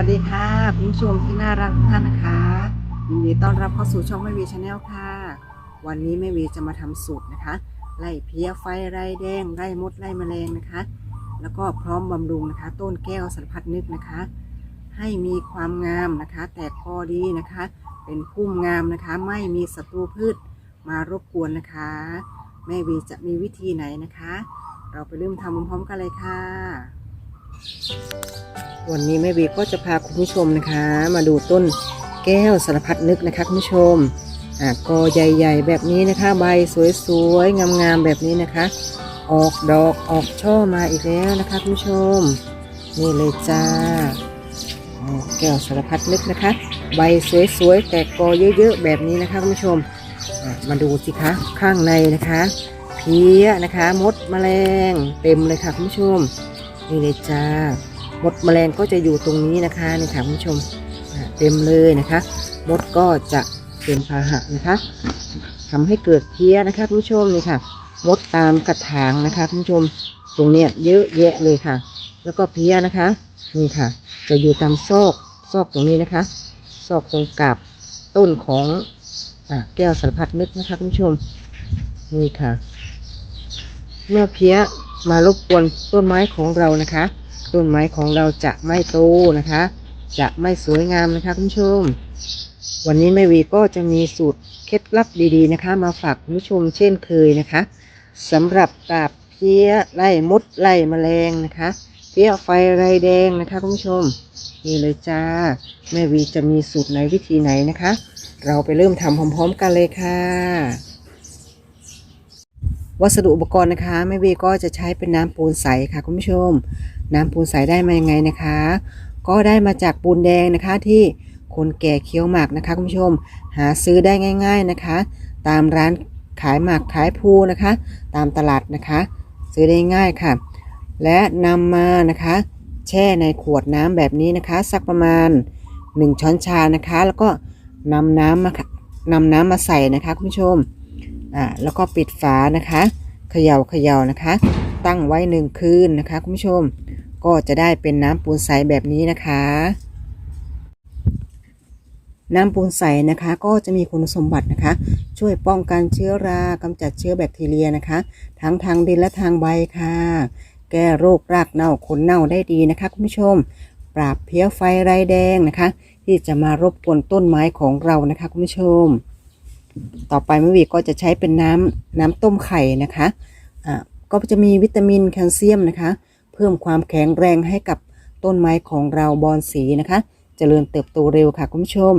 สวัสดีค่ะ คุณผู้ชมที่น่ารักทุกท่านนะคะยินดีต้อนรับเข้าสู่ช่องแม่วีชาแนลค่ะ วันนี้แม่วีจะมาทำสูตรนะคะ ไล่เพี้ยไฟไร่แดงไล่มดไล่แมลงนะคะ แล้วก็พร้อมบำรุงนะคะ ต้นแก้วสารพัดนึกนะคะ ให้มีความงามนะคะ แตกกอดีนะคะ เป็นพุ่มงามนะคะ ไม่มีศัตรูพืชมารบกวนนะคะ แม่วีจะมีวิธีไหนนะคะ เราไปเริ่มทำพร้อมๆกันเลยค่ะ วันนี้แม่วีก็จะพาคุณผู้ชมนะคะ มาดูต้นแก้วสารพัดนึกนะคะคุณผู้ชมอ่ากอใหญ่ๆ แบบนี้นะคะ ใบสวยๆ งามๆ แบบนี้นะคะ ออกดอกออกช่อมาอีกแล้วนะคะคุณผู้ชม นี่เลยจ้าแก้วสารพัดนึกนะคะ ใบสวยๆ แตกกอเยอะๆ แบบนี้นะคะคุณผู้ชมมาดูสิคะข้างในนะคะ เพี้ยนะคะ มดแมลงเต็มเลยค่ะคุณผู้ชม นี่เลยจ้ามดแมลงก็จะอยู่ตรงนี้นะคะนี่ค่ะคุณผู้ชมเต็มเลยนะคะ มดก็จะเป็นพาหะนะคะทำให้เกิดเพี้ยนะคะคุณผู้ชมนี่ค่ะ มดตามกระถางนะคะคุณผู้ชมตรงเนี้ยเยอะแยะเลยค่ะ แล้วก็เพี้ยนะคะนี่ค่ะ จะอยู่ตามซอกซอกตรงนี้นะคะซอกตรงกาบต้นของอแก้วสารพัดนึกนะคะคุณผู้ชมนี่ค่ะ เมื่อเพี้ย มารบกวนต้นไม้ของเรานะคะ ต้นไม้ของเราจะไม่โตนะคะ จะไม่สวยงามนะคะคุณผู้ชม วันนี้แม่วีก็จะมีสูตรเคล็ดลับดีๆนะคะ มาฝากคุณผู้ชมเช่นเคยนะคะสำหรับกาบเพี้ยไล่มดไล่แมลงนะคะเพี้ยไฟไรแดงนะคะคุณผู้ชมนี่เลยจ้าแม่วีจะมีสูตรไหนวิธีไหนนะคะ เราไปเริ่มทำพร้อมๆกันเลยค่ะ วัสดุอุปกรณ์นะคะแม่วีก็จะใช้เป็นน้ำปูนใสค่ะคุณผู้ชม น้ำปูนใสได้มายังไงนะคะ ก็ได้มาจากปูนแดงนะคะที่คนแก่เคี้ยวหมากนะคะคุณผู้ชม หาซื้อได้ง่าย ๆนะคะ ตามร้านขายหมากขายภูนะคะ ตามตลาดนะคะ ซื้อได้ง่ายค่ะ และนำมานะคะ แช่ในขวดน้ำแบบนี้นะคะ สักประมาณ 1 ช้อนชานะคะ แล้วก็นำน้ำมานำน้ำมาใส่นะคะคุณผู้ชม อ่าแล้วก็ปิดฝานะคะเขย่าเขย่านะคะ ตั้งไว้หนึ่งคืนนะคะคุณผู้ชม ก็จะได้เป็นน้ำปูนใสแบบนี้นะคะ น้ำปูนใสนะคะก็จะมีคุณสมบัตินะคะ ช่วยป้องกันเชื้อรากำจัดเชื้อแบคทีเรียนะคะ ทั้งทางดินและทางใบค่ะ แก้โรครากเน่าขนเน่าได้ดีนะคะคุณผู้ชม ปราบเพี้ยไฟไรแดงนะคะ ที่จะมารบกวนต้นไม้ของเรานะคะคุณผู้ชม ต่อไปแม่วีก็จะใช้เป็นน้ำน้ำต้มไข่นะคะอ่าก็จะมีวิตามินแคลเซียมนะคะ เพิ่มความแข็งแรงให้กับต้นไม้ของเราบอนสีนะคะจเจริญเติบโตเร็วค่ะคุณผู้ชม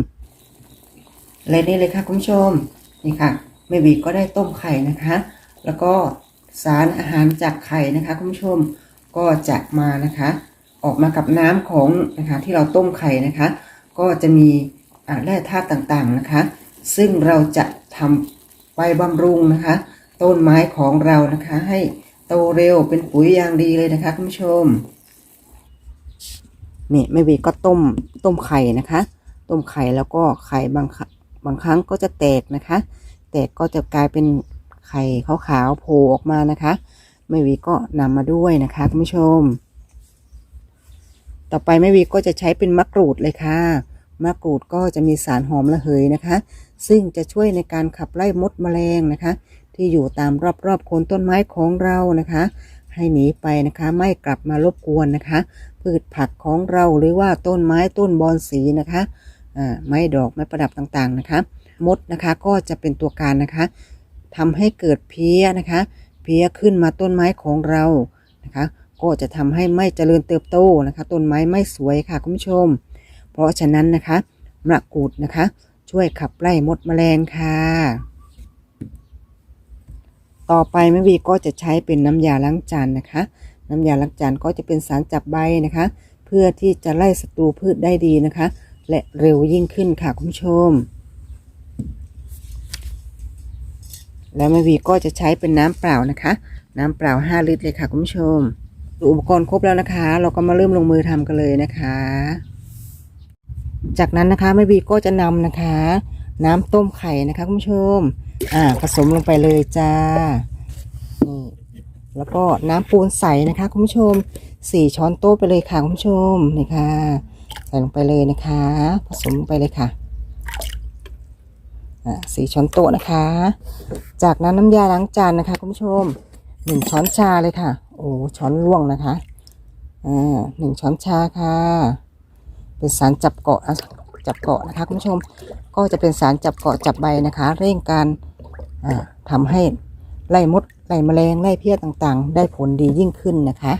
และนี่เลยค่ะคุณผู้ชมนี่ค่ะแม่วีก็ได้ต้มไข่นะคะ แล้วก็สารอาหารจากไข่นะคะคุณผู้ชมก็จะมานะคะ ออกมากับน้ำของนะคะที่เราต้มไข่นะคะ ก็จะมีแร่ธาตุต่างๆนะคะ ซึ่งเราจะทำไปบำรุงนะคะ ต้นไม้ของเรานะคะ ให้โตเร็วเป็นปุ๋ยอย่างดีเลยนะคะคุณผู้ชมนี่แม่วีก็ต้มต้มไข่นะคะ ต้มไข่แล้วก็ไข่บางครั้งบางครั้งก็จะแตกนะคะ แตกก็จะกลายเป็นไข่ขาวๆโผล่ออกมานะคะแม่วีก็นำมาด้วยนะคะคุณผู้ชม ต่อไปแม่วีก็จะใช้เป็นมะกรูดเลยค่ะ มะกรูดก็จะมีสารหอมระเหยนะคะ ซึ่งจะช่วยในการขับไล่มดแมลงนะคะ ที่อยู่ตามรอบๆโคนต้นไม้ของเรานะคะ ให้หนีไปนะคะ ไม่กลับมารบกวนนะคะ พืชผักของเราหรือว่าต้นไม้ต้นบอนสีนะคะไม้ดอกไม้ประดับต่างๆนะคะ มดนะคะก็จะเป็นตัวการนะคะทำให้เกิดเพี้ยนะคะ เพี้ยขึ้นมาต้นไม้ของเรานะคะ ก็จะทำให้ไม่เจริญเติบโตนะคะ ต้นไม้ไม่สวยค่ะคุณผู้ชม ราะฉะนั้นนะคะมะกรูดนะคะ ช่วยขับไล่มดแมลงค่ะ ต่อไปแม่วีก็จะใช้เป็นน้ำยาล้างจานนะคะ น้ำยาล้างจานก็จะเป็นสารจับใบนะคะ เพื่อที่จะไล่ศัตรูพืชได้ดีนะคะ และเร็วยิ่งขึ้นค่ะคุณผู้ชม แล้วแม่วีก็จะใช้เป็นน้ำเปล่านะคะ น้ำเปล่า 5 ลิตรเลยค่ะคุณผู้ชมอุปกรณ์ครบแล้วนะคะ เราก็มาเริ่มลงมือทำกันเลยนะคะ จากนั้นนะคะแม่บีก็จะนำนะคะ น้ำต้มไข่นะคะคุณผู้ชม อ่าผสมลงไปเลยจ้านี่แล้วก็น้ำปูนใสนะคะคุณผู้ชมสี่ช้อนโต๊ะไปเลยค่ะคุณผู้ชมนี่ค่ะ ใส่ลงไปเลยนะคะ ผสมไปเลยค่ะสี่ช้อนโต๊ะนะคะ จากนั้นน้ำยาล้างจานนะคะคุณผู้ชมหนึ่งช้อนชาเลยค่ะ โอ้ช้อนล่วงนะคะอ่าหนึ่งช้อนชาค่ะ เป็นสารจับเกาะอะจับเกาะนะคะคุณผู้ชม ก็จะเป็นสารจับเกาะจับใบนะคะ เร่งการอ่าทำให้ไล่มดไล่แมลงไล่เพี้ยต่างๆ ได้ผลดียิ่งขึ้นนะคะ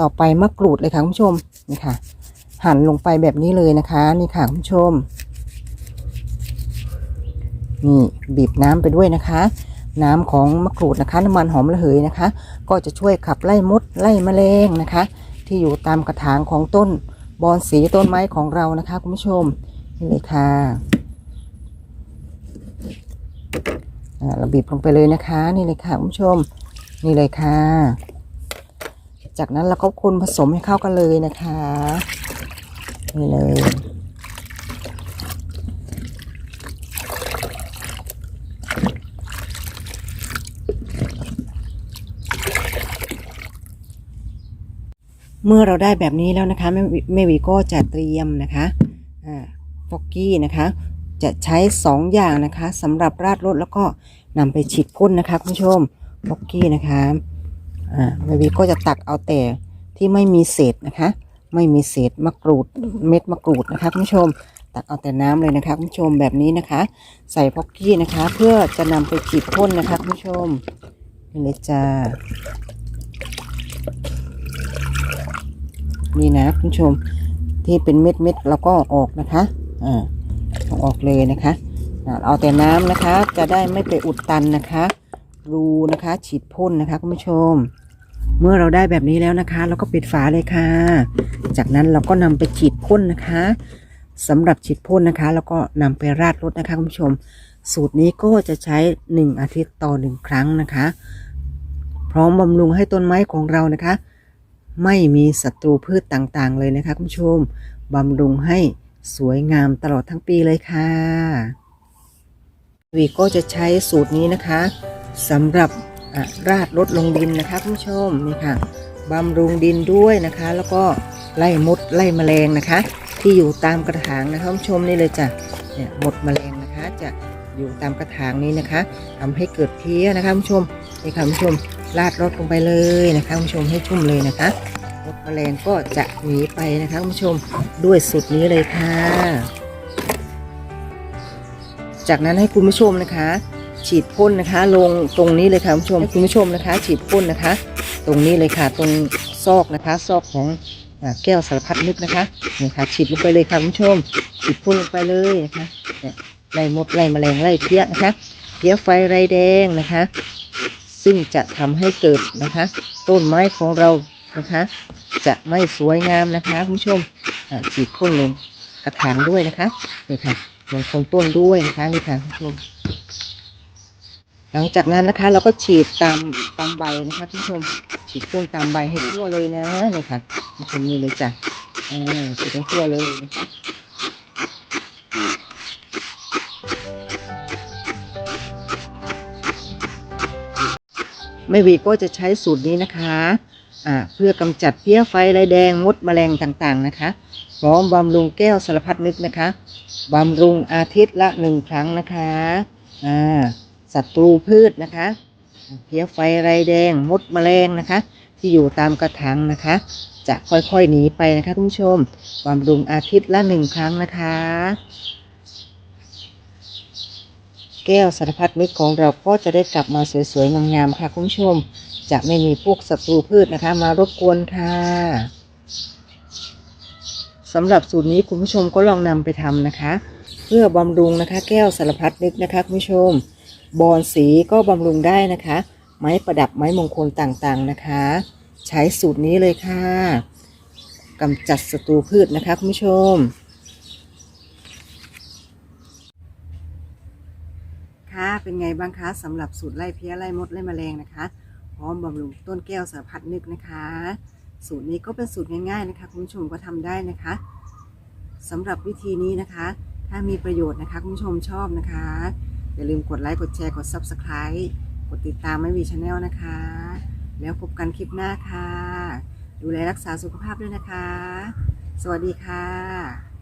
ต่อไปมะกรูดเลยค่ะคุณผู้ชมนี่ค่ะ หั่นลงไปแบบนี้เลยนะคะนี่ค่ะคุณผู้ชมนี่บีบน้ำไปด้วยนะคะ น้ำของมะกรูดนะคะน้ำมันหอมระเหยนะคะ ก็จะช่วยขับไล่มดไล่แมลงนะคะ ที่อยู่ตามกระถางของต้น บอนสีต้นไม้ของเรานะคะคุณผู้ชมนี่เลยค่ะอ่าเราบีบลงไปเลยนะคะ นี่เลยค่ะคุณผู้ชม นี่เลยค่ะ จากนั้นเราก็คนผสมให้เข้ากันเลยนะคะ นี่เลย เมื่อเราได้แบบนี้แล้วนะคะแม่แมวีก็จะเตรียมนะคะอ่าฟอกกี้นะคะ จะใช้ 2 อย่างนะคะสำหรับราดรถแล้วก็นำไปฉีดพ่นนะคะคุณผู้ชมฟอกกี้นะคะอ่าแม่วีก็จะตักเอาแต่ที่ไม่มีเศษนะคะ ไม่มีเศษมะกรูดเม็ดมะกรูดนะคะคุณผู้ชมตักเอาแต่น้ำเลยนะคะคุณผู้ชมแบบนี้นะคะ ใส่ฟอกกี้นะคะ เพื่อจะนำไปฉีดพ่นนะคะคุณผู้ชมนี่เลยจ้า นี่นะคุณชมที่เป็นเม็ดเม็ดๆแล้วก็ออกนะคะอ่าออกเลยนะคะอ่าเอาแต่น้ำนะคะ จะได้ไม่ไปอุดตันนะคะรูนะคะฉีดพ่นนะคะคุณผู้ชม เมื่อเราได้แบบนี้แล้วนะคะ เราก็ปิดฝาเลยค่ะ จากนั้นเราก็นำไปฉีดพ่นนะคะสำหรับฉีดพ่นนะคะ แล้วก็นำไปราดรถนะคะคุณผู้ชม สูตรนี้ก็จะใช้ 1 อาทิตย์ต่อ 1 ครั้งนะคะ พร้อมบำรุงให้ต้นไม้ของเรานะคะ ไม่มีศัตรูพืชต่างๆ เลยนะคะคุณผู้ชมบำรุงให้สวยงามตลอดทั้งปีเลยค่ะวีก็จะใช้สูตรนี้นะคะสำหรับราดรดลงดินนะคะคุณผู้ชมนี่ค่ะบำรุงดินด้วยนะคะ แล้วก็ไล่มดไล่แมลงนะคะ ที่อยู่ตามกระถางนะคะคุณผู้ชมนี่เลยจ้ะเนี่ยมดแมลงนะคะจะอยู่ตามกระถางนี้นะคะทำให้เกิดเพี้ยนะคะคุณผู้ชม นี่ค่ะคุณผู้ชมราดรดลงไปเลยนะคะคุณผู้ชมให้ชุ่มเลยนะคะมดแมลงก็จะหนีไปนะคะคุณผู้ชมด้วยสูตรนี้เลยค่ะ จากนั้นให้คุณผู้ชมนะคะ ฉีดพ่นนะคะ ลงตรงนี้เลยค่ะคุณผู้ชมคุณผู้ชมนะคะ ฉีดพ่นนะคะ ตรงนี้เลยค่ะ ตรงซอกนะคะ ซอกของแก้วสารพัดนึกนะคะนี่ค่ะฉีดลงไปเลยค่ะคุณผู้ชมฉีดพ่นลงไปเลยนะคะไล่มดไล่แมลงไล่เพี้ยนะคะเพี้ยไฟไรแดงนะคะ ซึ่งจะทำให้เกิดนะคะ ต้นไม้ของเรานะคะ จะไม่สวยงามนะคะคุณผู้ชมฉีดพ่นลงกระถางด้วยนะคะนี่ค่ะลงโคนต้นด้วยนะคะนี่ค่ะคุณผู้ชมหลังจากนั้นนะคะ เราก็ฉีดตามตามใบนะคะคุณผู้ชมฉีดพ่นตามใบให้ทั่วเลยนะนี่ค่ะคุณผู้ชมนี่เลยจ้ะอ่าฉีดทั่วเลย แม่วีก็จะใช้สูตรนี้นะคะเพื่อกำจัดเพี้ยไฟลายแดงมดแมลงต่างๆนะคะ พร้อมบำรุงแก้วสารพัดนึกนะคะบำรุงอาทิตย์ละหนึ่งครั้งนะคะศัตรูพืชนะคะ เพี้ยไฟลายแดงมดแมลงนะคะ ที่อยู่ตามกระถางนะคะ จะค่อยๆหนีไปนะคะคุณผู้ชมบำรุงอาทิตย์ละหนึ่งครั้งนะคะ แก้วสารพัดนึกของเราก็จะได้กลับมาสวยๆงามๆค่ะคุณผู้ชม จะไม่มีพวกศัตรูพืชนะคะ มารบกวนค่ะสำหรับสูตรนี้คุณผู้ชมก็ลองนำไปทำนะคะ เพื่อบำรุงนะคะ แก้วสารพัดนึกนะคะคุณผู้ชม บอนสีก็บำรุงได้นะคะ ไม้ประดับไม้มงคลต่างๆนะคะ ใช้สูตรนี้เลยค่ะกำจัดศัตรูพืชนะคะคุณผู้ชม ค่ะ เป็นไงบ้างคะสำหรับสูตรไล่เพี้ยไล่มดไล่แมลงนะคะ พร้อมบำรุงต้นแก้วสารพัดนึกนะคะ สูตรนี้ก็เป็นสูตรง่ายๆนะคะ คุณผู้ชมก็ทำได้นะคะสำหรับวิธีนี้นะคะ ถ้ามีประโยชน์นะคะคุณผู้ชมชอบนะคะ อย่าลืมกดไลค์กดแชร์กด Subscribe กดติดตามไม่วีชาแนลนะคะ แล้วพบกันคลิปหน้าค่ะ ดูแลรักษาสุขภาพด้วยนะคะ สวัสดีค่ะ